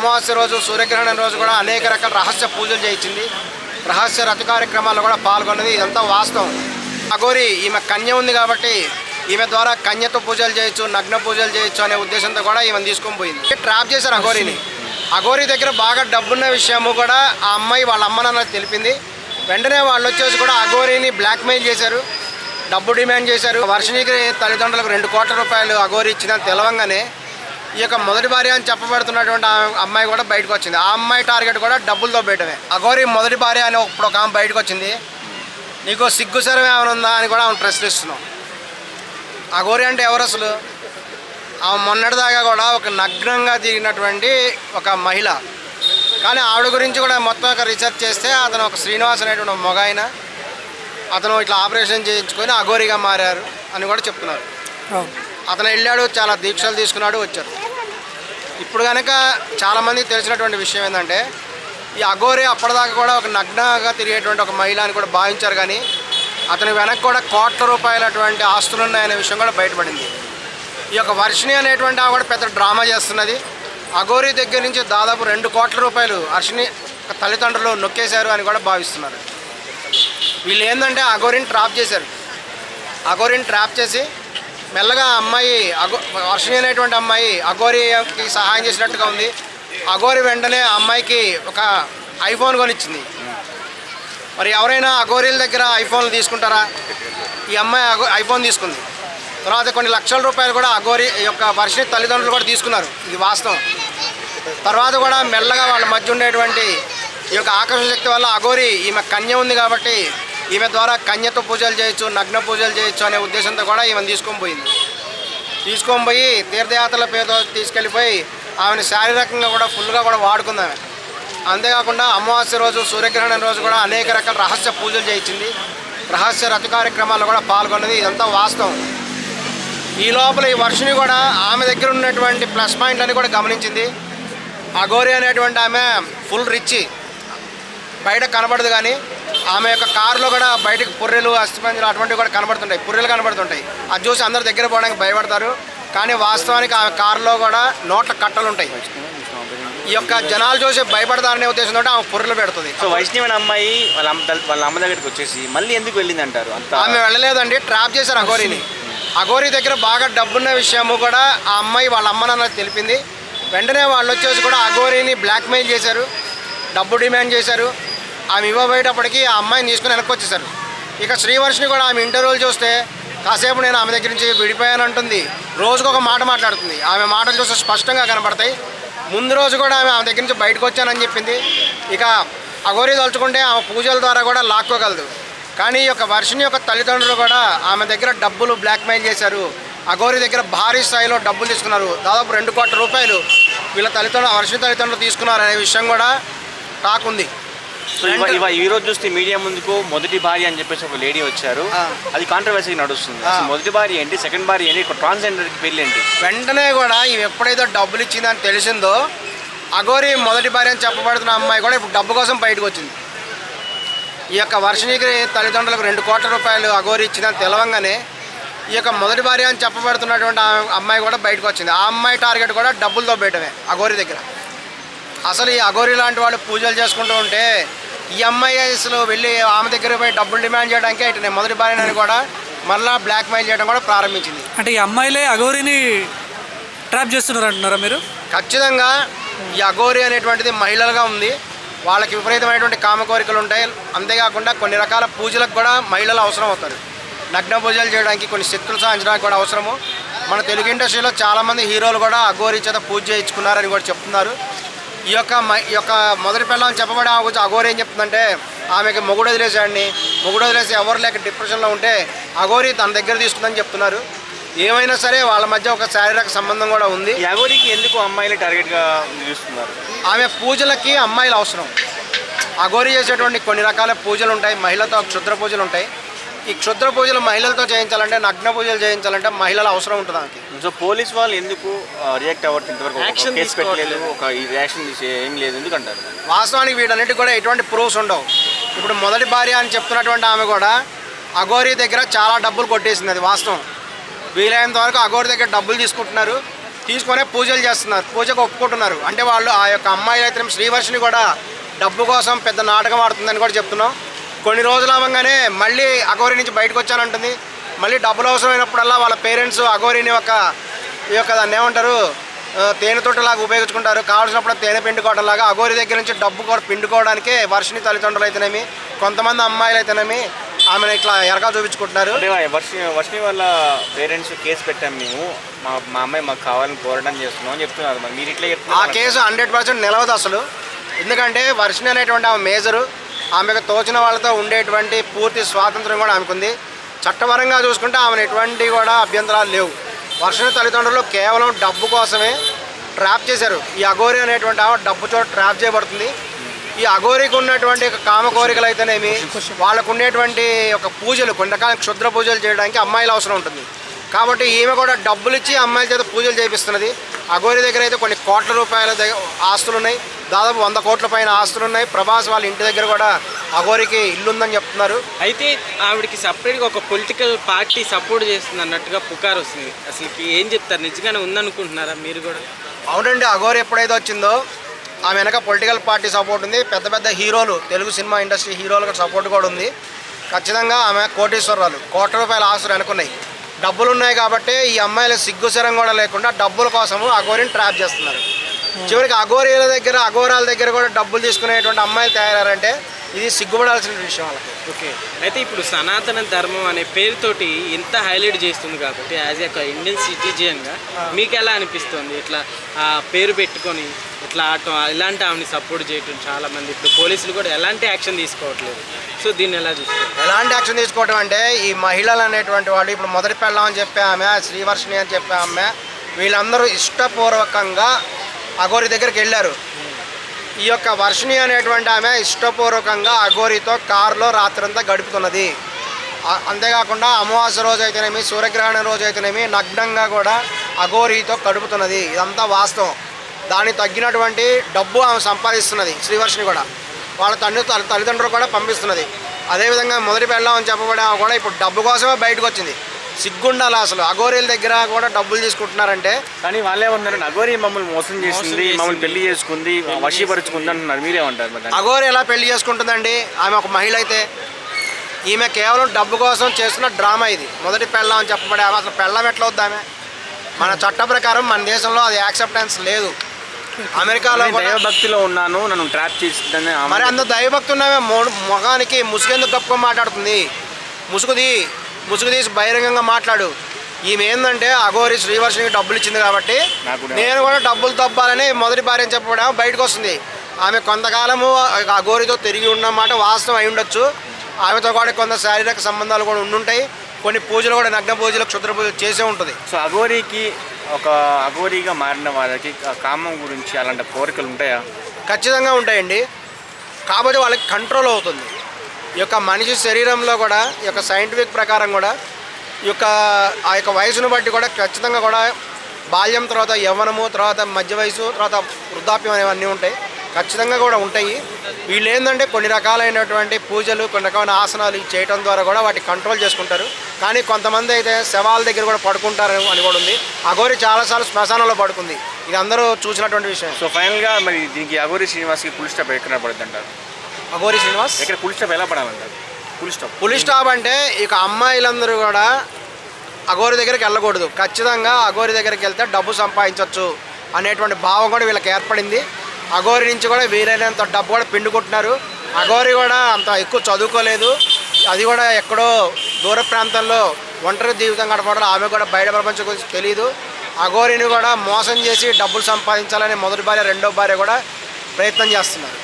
అమావాస్య రోజు సూర్యగ్రహణం రోజు కూడా అనేక రకాల రహస్య పూజలు చేయించింది. రహస్య రథ కార్యక్రమాల్లో కూడా పాల్గొన్నది. ఇదంతా వాస్తవం. అఘోరి ఈమె కన్య ఉంది కాబట్టి ఈమె ద్వారా కన్యతో పూజలు చేయొచ్చు నగ్న పూజలు చేయొచ్చు అనే ఉద్దేశంతో కూడా ఈమెను తీసుకొని పోయింది. ట్రాప్ చేశారు అఘోరిని. అఘోరి దగ్గర బాగా డబ్బున్న విషయము కూడా ఆ అమ్మాయి వాళ్ళ అమ్మ నాన్న తెలిపింది. వెంటనే వాళ్ళు వచ్చేసి కూడా అఘోరిని బ్లాక్మెయిల్ చేశారు. డబ్బు డిమాండ్ చేశారు. వర్షనికి తల్లిదండ్రులకు రెండు కోట్ల రూపాయలు అఘోరి ఇచ్చిందని తెలవంగానే ఈ యొక్క మొదటి భార్య అని చెప్పబడుతున్నటువంటి ఆ అమ్మాయి కూడా బయటకు వచ్చింది. ఆ అమ్మాయి టార్గెట్ కూడా డబ్బులతో బయటమే అఘోరి మొదటి భార్య అని ఇప్పుడు ఒక ఆమె బయటకు వచ్చింది. నీకు సిగ్గు సరం ఏమైనా ఉందా అని కూడా ఆమె ప్రశ్నిస్తున్నాం. అఘోరి అంటే ఎవరు అసలు? ఆమె మొన్నటిదాకా కూడా ఒక నగ్నంగా తిరిగినటువంటి ఒక మహిళ. కానీ ఆవిడ గురించి కూడా మొత్తం ఒక రీసెర్చ్ చేస్తే అతను ఒక శ్రీనివాస్ అనేటువంటి మగ ఆయన అతను ఇట్లా ఆపరేషన్ చేయించుకొని అఘోరిగా మారారు అని కూడా చెప్తున్నారు. అతను వెళ్ళాడు చాలా దీక్షలు తీసుకున్నాడు వచ్చారు. ఇప్పుడు కనుక చాలామంది తెలిసినటువంటి విషయం ఏంటంటే ఈ అఘోరి అప్పటిదాకా కూడా ఒక నగ్నగా తిరిగేటువంటి ఒక మహిళ అని కూడా భావించారు కానీ అతని వెనక్కి కూడా కోట్ల రూపాయలటువంటి ఆస్తులు ఉన్నాయనే విషయం కూడా బయటపడింది. ఈ యొక్క వర్షిణి అనేటువంటి ఆవిడ పెద్ద డ్రామా చేస్తున్నది. అఘోరి దగ్గర నుంచి దాదాపు రెండు కోట్ల రూపాయలు హర్షిని తల్లిదండ్రులు నొక్కేశారు అని కూడా భావిస్తున్నారు. వీళ్ళు ఏంటంటే అఘోరిని ట్రాప్ చేశారు. అఘోరిని ట్రాప్ చేసి మెల్లగా అమ్మాయి అగో వర్షిణి అనేటువంటి అమ్మాయి అఘోరికి సహాయం చేసినట్టుగా ఉంది. అఘోరి వెంటనే అమ్మాయికి ఒక ఐఫోన్ కొనిచ్చింది. మరి ఎవరైనా అఘోరీల దగ్గర ఐఫోన్లు తీసుకుంటారా? ఈ అమ్మాయి అగో ఐఫోన్ తీసుకుంది. తర్వాత కొన్ని లక్షల రూపాయలు కూడా అఘోరి యొక్క వర్షిణి తల్లిదండ్రులు కూడా తీసుకున్నారు. ఇది వాస్తవం. తర్వాత కూడా మెల్లగా వాళ్ళ మధ్య ఉండేటువంటి ఈ యొక్క ఆకర్షణ శక్తి వల్ల అఘోరి ఈమె కన్య ఉంది కాబట్టి ఈమె ద్వారా కన్యతో పూజలు చేయొచ్చు నగ్న పూజలు చేయొచ్చు అనే ఉద్దేశంతో కూడా ఈమెను తీసుకొని పోయింది. తీసుకొని పోయి తీర్థయాత్రల పేరుతో తీసుకెళ్ళిపోయి ఆమెను శారీరకంగా కూడా ఫుల్గా కూడా వాడుకుందామె అంతేకాకుండా అమావాస్య రోజు సూర్యగ్రహణం రోజు కూడా అనేక రకాల రహస్య పూజలు చేయించింది. రహస్య రథ కార్యక్రమాల్లో కూడా పాల్గొన్నది. ఇదంతా వాస్తవం. ఈ లోపల ఈ వర్షిని కూడా ఆమె దగ్గర ఉన్నటువంటి ప్లస్ పాయింట్లని కూడా గమనించింది. అఘోరి అనేటువంటి ఆమె ఫుల్ రిచ్. బయట కనబడదు కానీ ఆమె యొక్క కారులో కూడా బయటకు పుర్రెలు అస్థిపంజలు అటువంటివి కూడా కనబడుతుంటాయి. పుర్రెలు కనబడుతుంటాయి. అది చూసి అందరు దగ్గర పోవడానికి భయపడతారు. కానీ వాస్తవానికి ఆమె కారులో కూడా నోట్ల కట్టలు ఉంటాయి. ఈ యొక్క జనాలు చూసి భయపడతారనే ఉద్దేశంతో ఆమె పుర్రెలు పెడుతుంది. సో వైష్ణవి అనే అమ్మాయి వాళ్ళ అమ్మ వాళ్ళ అమ్మ దగ్గరికి వచ్చేసి మళ్ళీ ఎందుకు వెళ్ళింది అంటారు ఆమె వెళ్ళలేదండి ట్రాప్ చేశారు అఘోరిని. అఘోరి దగ్గర బాగా డబ్బున్న విషయము కూడా ఆ అమ్మాయి వాళ్ళ అమ్మ నాన్న తెలిపింది. వెంటనే వాళ్ళు వచ్చేసి కూడా అఘోరిని బ్లాక్మెయిల్ చేశారు. డబ్బు డిమాండ్ చేశారు. ఆమె ఇవ్వబోయేటప్పటికి ఆ అమ్మాయిని తీసుకుని వెనక్కి వచ్చేసారు ఇక శ్రీవర్షిని కూడా ఆమె ఇంటర్వ్యూలు చూస్తే కాసేపు నేను ఆమె దగ్గర నుంచి విడిపోయానంటుంది రోజుకు ఒక మాట మాట్లాడుతుంది. ఆమె మాటలు చూస్తే స్పష్టంగా కనబడతాయి ముందు రోజు కూడా ఆమె ఆమె దగ్గర నుంచి బయటకు వచ్చానని చెప్పింది. ఇక అఘోరి తలుచుకుంటే ఆమె పూజల ద్వారా కూడా లాక్కోగలదు. కానీ ఈ యొక్క వర్షిని యొక్క తల్లిదండ్రులు కూడా ఆమె దగ్గర డబ్బులు బ్లాక్మెయిల్ చేశారు. అఘోరి దగ్గర భారీ స్థాయిలో డబ్బులు తీసుకున్నారు. దాదాపు రెండు కోట్ల రూపాయలు వీళ్ళ తల్లిదండ్రులు వర్షిని తల్లిదండ్రులు తీసుకున్నారు అనే విషయం కూడా టాక్ ఉంది సో ఇవ ఈ రోజు చూస్తే మీడియా ముందుకు మొదటి భార్య అని చెప్పేసి ఒక లేడీ వచ్చారు. అది కాంట్రవర్సీ నడుస్తుంది. అసలు మొదటి భార్య ఏంటి? సెకండ్ భార్య ఏంటి? ట్రాన్స్జెండర్కి పెళ్ళి ఏంటి? వెంటనే కూడా ఇవి ఎప్పుడైతే డబ్బులు ఇచ్చిందని తెలిసిందో అఘోరి మొదటి భార్య అని చెప్పబడుతున్న అమ్మాయి కూడా ఇప్పుడు డబ్బు కోసం బయటకు వచ్చింది. ఈ యొక్క వర్షినికి తల్లిదండ్రులకు రెండు కోట్ల రూపాయలు అఘోరి ఇచ్చిందని తెలవంగానే ఈ యొక్క మొదటి భార్య అని చెప్పబడుతున్నటువంటి ఆ అమ్మాయి కూడా బయటకు వచ్చింది. ఆ అమ్మాయి టార్గెట్ కూడా డబ్బులతో బయటమే అఘోరి దగ్గర. అసలు ఈ అఘోరి లాంటి వాళ్ళు పూజలు చేసుకుంటూ ఉంటే ఈ అమ్మాయి అసలు వెళ్ళి ఆమె దగ్గర పోయి డబ్బులు డిమాండ్ చేయడానికి ఇటు నేను మొదటి భార్యని కూడా మళ్ళీ బ్లాక్మెయిల్ చేయడం కూడా ప్రారంభించింది. అంటే ఈ అమ్మాయిలే అఘోరిని ట్రాప్ చేస్తున్నారు అంటున్నారా మీరు? ఖచ్చితంగా ఈ అఘోరి అనేటువంటిది మహిళలుగా ఉంది. వాళ్ళకి విపరీతమైనటువంటి కామ కోరికలు ఉంటాయి. అంతేకాకుండా కొన్ని రకాల పూజలకు కూడా మహిళలు అవసరం అవుతారు. నగ్న పూజలు చేయడానికి కొన్ని శక్తులు సాధించడానికి కూడా అవసరము. మన తెలుగు ఇండస్ట్రీలో చాలామంది హీరోలు కూడా అఘోరి చేత పూజ చేయించుకున్నారని కూడా చెప్తున్నారు. ఈ యొక్క మ- ఈ యొక్క మొదటి పిల్లలు చెప్పబడే ఆమె గురించి అఘోరి ఏం చెప్తుందంటే ఆమెకి మొగుడు వదిలేసాడిని మొగుడు వదిలేసి ఎవరు లేక డిప్రెషన్లో ఉంటే అఘోరి తన దగ్గర తీసుకుందని చెప్తున్నారు. ఏమైనా సరే వాళ్ళ మధ్య ఒక శారీరక సంబంధం కూడా ఉంది. ఈ అగోరికి ఎందుకు అమ్మాయిలు టార్గెట్గా నిలుస్తున్నారు? ఆమె పూజలకి అమ్మాయిలు అవసరం. అఘోరి చేసేటువంటి కొన్ని రకాల పూజలు ఉంటాయి మహిళతో క్షుద్ర పూజలు ఉంటాయి ఈ క్షుద్ర పూజలు మహిళలతో చేయించాలంటే నగ్న పూజలు చేయించాలంటే మహిళల అవసరం ఉంటుంది ఆమెకి? సో పోలీస్ వాళ్ళు ఎందుకు రియాక్ట్ అవ్వట్లేదు ఇంతవరకు? Action కేసు పెట్టలేదు. ఒక ఏం లేదు ఎందుకంటారు? వాస్తవానికి వీటన్నిటికి కూడా ఎటువంటి ప్రూఫ్స్ ఉండవు. ఇప్పుడు మొదటి భార్య అని చెప్తున్నటువంటి ఆమె కూడా అఘోరి దగ్గర చాలా డబ్బులు కొట్టేసింది అది వాస్తవం. వీలైనంత వరకు అఘోరి దగ్గర డబ్బులు తీసుకుంటున్నారు తీసుకొనే పూజలు చేస్తున్నారు పూజకు ఒప్పుకుంటున్నారు. అంటే వాళ్ళు ఆ యొక్క అమ్మాయి అయితే శ్రీవర్షిని కూడా డబ్బు కోసం పెద్ద నాటకం ఆడుతుందని కూడా చెప్తున్నాం. కొన్ని రోజులు అవ్వగానే మళ్ళీ అఘోరి నుంచి బయటకు వచ్చానంటుంది మళ్ళీ డబ్బులు అవసరమైనప్పుడల్లా వాళ్ళ పేరెంట్స్ అఘోరిని ఒక ఈ యొక్క దాన్ని ఏమంటారు ఆ, తేనె తొట్టలాగా ఉపయోగించుకుంటారు. కావాల్సినప్పుడు తేనె పిండుకోవడం లాగా అఘోరి దగ్గర నుంచి డబ్బు కూడా పిండుకోవడానికే వర్షిని తల్లిదండ్రులు అయితేనేమి కొంతమంది అమ్మాయిలు అయితేనేమి ఆమెను ఇట్లా ఎరగా చూపించుకుంటున్నారు. వర్షిని వాళ్ళ పేరెంట్స్ కేసు పెట్టాం మేము. మా మా అమ్మాయి మాకు కావాలని కోరడం చేస్తున్నాం అని చెప్తున్నారు. మరి ఇట్లా ఆ కేసు హండ్రెడ్ పర్సెంట్ నిలవదు అసలు. ఎందుకంటే వర్షిని అనేటువంటి ఆమె మేజరు. ఆమెకు తోచిన వాళ్ళతో ఉండేటువంటి పూర్తి స్వాతంత్రం కూడా ఆమెకు ఉంది చట్టపరంగా చూసుకుంటే ఆమెను ఎటువంటి కూడా అభ్యంతరాలు లేవు. వర్షణ తల్లిదండ్రులు కేవలం డబ్బు కోసమే ట్రాప్ చేశారు. ఈ అఘోరి అనేటువంటి ఆమె డబ్బు చోట ట్రాప్ చేయబడుతుంది. ఈ అఘోరికి ఉన్నటువంటి కామ కోరికలు అయితేనేమి వాళ్ళకు ఉండేటువంటి ఒక పూజలు కొన్ని రకాల క్షుద్ర పూజలు చేయడానికి అమ్మాయిలు అవసరం ఉంటుంది. కాబట్టి ఈమె కూడా డబ్బులు ఇచ్చి అమ్మాయిల చేత పూజలు చేపిస్తున్నది. అఘోరి దగ్గర అయితే కొన్ని కోట్ల రూపాయల ఆస్తులు ఉన్నాయి దాదాపు వంద కోట్ల పైన ఆస్తులు ఉన్నాయి ప్రభాస్ వాళ్ళ ఇంటి దగ్గర కూడా అఘోరికి ఇల్లు ఉందని చెప్తున్నారు. అయితే ఆవిడకి సపరేట్గా ఒక పొలిటికల్ పార్టీ సపోర్ట్ చేస్తుంది అన్నట్టుగా పుకార్ వస్తుంది. అసలుకి ఏం చెప్తారు? నిజంగానే ఉందనుకుంటున్నారా మీరు కూడా? అవునండి అఘోరి ఎప్పుడైతే వచ్చిందో ఆమె వెనక పొలిటికల్ పార్టీ సపోర్ట్ ఉంది. పెద్ద పెద్ద హీరోలు తెలుగు సినిమా ఇండస్ట్రీ హీరోలకు సపోర్ట్ కూడా ఉంది. ఖచ్చితంగా ఆమె కోటీశ్వరాలు కోట్ల రూపాయల ఆస్తులు వెనుకున్నాయి. డబ్బులు ఉన్నాయి కాబట్టి ఈ అమ్మాయిల సిగ్గుశరం కూడా లేకుండా డబ్బుల కోసము అఘోరిని ట్రాప్ చేస్తున్నారు. చివరికి అఘోరీల దగ్గర అఘోరాల దగ్గర కూడా డబ్బులు తీసుకునేటువంటి అమ్మాయిలు తయారంటే ఇది సిగ్గుపడాల్సిన విషయం వాళ్ళకి. ఓకే. అయితే ఇప్పుడు సనాతన ధర్మం అనే పేరుతోటి ఇంత హైలైట్ చేస్తుంది కాబట్టి యాజ్ ఒక ఇండియన్ సిటిజన్గా మీకు ఎలా అనిపిస్తుంది? ఇట్లా ఆ పేరు పెట్టుకొని ఇట్లా ఆటం ఇలాంటి ఆమెని సపోర్ట్ చేయటం చాలా మంది ఇప్పుడు పోలీసులు కూడా ఎలాంటి యాక్షన్ తీసుకోవట్లేదు. సో దీన్ని ఎలా చూస్తారు? ఎలాంటి యాక్షన్ తీసుకోవటం అంటే ఈ మహిళలు అనేటువంటి వాళ్ళు ఇప్పుడు మొదటి పెళ్ళం అని చెప్పే ఆమె శ్రీవర్షిణి అని చెప్పే ఆమె వీళ్ళందరూ ఇష్టపూర్వకంగా అఘోరి దగ్గరికి వెళ్ళారు. ఈ యొక్క వర్షిణి అనేటువంటి ఆమె ఇష్టపూర్వకంగా అఘోరితో కారులో రాత్రంతా గడుపుతున్నది. అంతేకాకుండా అమావాస్య రోజు అయితేనేమి సూర్యగ్రహణం రోజు అయితేనేమి నగ్నంగా కూడా అఘోరితో గడుపుతున్నది. ఇదంతా వాస్తవం. దానికి తగ్గినటువంటి డబ్బు ఆమె సంపాదిస్తున్నది శ్రీవర్షిని కూడా. వాళ్ళ తండ్రి తల్లిదండ్రులు కూడా పంపిస్తున్నది. అదేవిధంగా మొదటి పెళ్ళామని చెప్పబడే కూడా ఇప్పుడు డబ్బు కోసమే బయటకు వచ్చింది. సిగ్గుండాలి అసలు. అఘోరీల దగ్గర కూడా డబ్బులు తీసుకుంటున్నారంటే. కానీ వాళ్ళే ఉన్నారు. నగోరి మమ్మల్ని మోసం చేసింది. మమ్మల్ని పెళ్ళి చేసుకుంది వశీపరుచుకుంది అంటున్నారు మీరేమంటారు? అఘోరి ఎలా పెళ్ళి చేసుకుంటుందండి? ఆమె ఒక మహిళ అయితే ఈమె కేవలం డబ్బు కోసం చేస్తున్న డ్రామా ఇది. మొదటి పెళ్ళం అని చెప్పబడే ఆమె అసలు పెళ్ళం ఎట్లా వద్దు ఆమె? మన చట్ట ప్రకారం మన దేశంలో అది యాక్సెప్టెన్స్ లేదు. అమెరికాలో దైవభక్తిలో ఉన్నాను నన్ను ట్రాప్ చేసిందని మరి అంత దైవభక్తి ఉన్నామే మొ- మొగానికి ముసుగెందుకు గప్పుకొని మాట్లాడుతుంది? ముసుగుది ముసుగు తీసి బహిరంగంగా మాట్లాడు. ఈమె ఏంటంటే అఘోరి శ్రీవర్షినికి డబ్బులు ఇచ్చింది కాబట్టి. నేను కూడా డబ్బులు తప్పాలని మొదటి భార్య చెప్పడం బయటకు వస్తుంది ఆమె కొంతకాలము అఘోరితో తిరిగి ఉన్నమాట వాస్తవం అయి ఉండొచ్చు. ఆమెతో కూడా కొంత శారీరక సంబంధాలు కూడా ఉండుంటాయి. కొన్ని పూజలు కూడా నగ్న పూజలు క్షుద్ర పూజలు చేసే ఉంటుంది. సో అఘోరికి ఒక అఘోరిగా మారిన వాళ్ళకి కామం గురించి అలాంటి కోరికలు ఉంటాయా? ఖచ్చితంగా ఉంటాయండి. కాకపోతే వాళ్ళకి కంట్రోల్ అవుతుంది. ఈ యొక్క మనిషి శరీరంలో కూడా ఈ యొక్క సైంటిఫిక్ ప్రకారం కూడా ఈ యొక్క ఆ యొక్క వయసును బట్టి కూడా ఖచ్చితంగా కూడా బాల్యం తర్వాత యవ్వనము తర్వాత మధ్య వయసు తర్వాత వృద్ధాప్యం అనేవన్నీ ఉంటాయి. ఖచ్చితంగా కూడా ఉంటాయి. వీళ్ళు ఏంటంటే కొన్ని రకాలైనటువంటి పూజలు కొన్ని రకమైన ఆసనాలు చేయటం ద్వారా కూడా వాటి కంట్రోల్ చేసుకుంటారు. కానీ కొంతమంది అయితే శవాల దగ్గర కూడా పడుకుంటారు అని కూడా ఉంది. అఘోరి చాలాసార్లు శ్మశానంలో పడుకుంది. ఇది అందరూ చూసినటువంటి విషయం. సో ఫైనల్గా మరి దీనికి అఘోరి శ్రీనివాస్కి పులిస్టాప్ ఎక్కడ పడుతుంటారు అఘోరి శ్రీనివాస్. ఎక్కడ పుల్ స్టాప్ ఎలా పడాలంటారు? పుల్ స్టాప్ పులి స్టాప్ అంటే ఇక అమ్మాయిలందరూ కూడా అఘోరి దగ్గరికి వెళ్ళకూడదు. ఖచ్చితంగా అఘోరి దగ్గరికి వెళ్తే డబ్బు సంపాదించవచ్చు అనేటువంటి భావం కూడా వీళ్ళకి ఏర్పడింది. అఘోరి నుంచి కూడా వీలైనంత డబ్బు కూడా పిండుకుంటున్నారు అఘోరి కూడా అంత ఎక్కువ చదువుకోలేదు. అది కూడా ఎక్కడో దూర ప్రాంతంలో ఒంటరి జీవితం గడపడం ఆమె కూడా బయట ప్రపంచం గురించి తెలియదు అఘోరిని కూడా మోసం చేసి డబ్బులు సంపాదించాలని మొదటి భార్య రెండో భార్య కూడా ప్రయత్నం చేస్తున్నారు.